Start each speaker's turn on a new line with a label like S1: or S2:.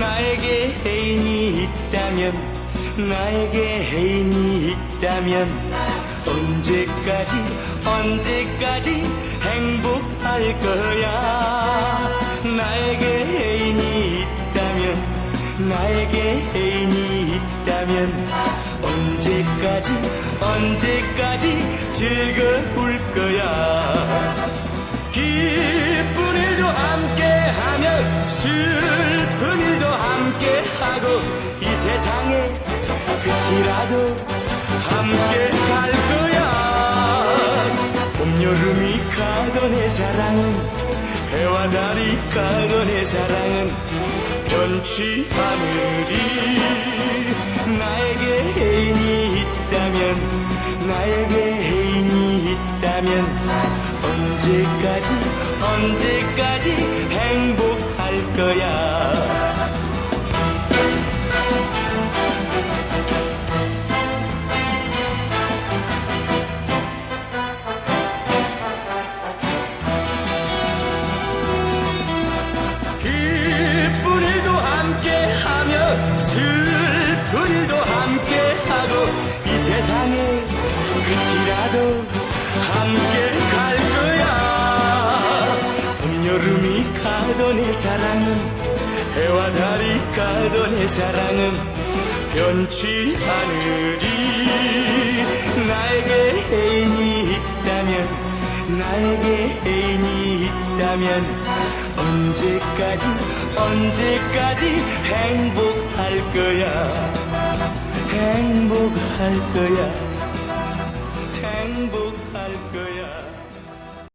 S1: 나에게 애인이 있다면 나에게 애인이 있다면 언제까지 언제까지 행복할 거야? 나에게 애인이 있다면 나에게 애인이 있다면 언제까지 언제까지 즐거울 거야? 기쁜 일도 함께하며 슬픈 일도 함께하고 이 세상에 끝이라도 함께 갈 거야. 봄 여름이 가던 내 사랑은 해와 달이 가던 내 사랑은 변치 않으리. 나에게 애인이 있다면 나에게 애인이 있다면 언제까지 언제까지 행복할 거야 슬픈 일도 함께하고 이 세상의 끝이라도 함께 갈 거야. 봄 여름이 가던 내 사랑은 해와 달이 가던 내 사랑은 변치 않으리. 나에게 애인이 있다면 나에게 애인이 있다면 언제까지 언제까지 행복할 거야? 행복할 거야. 행복할 거야.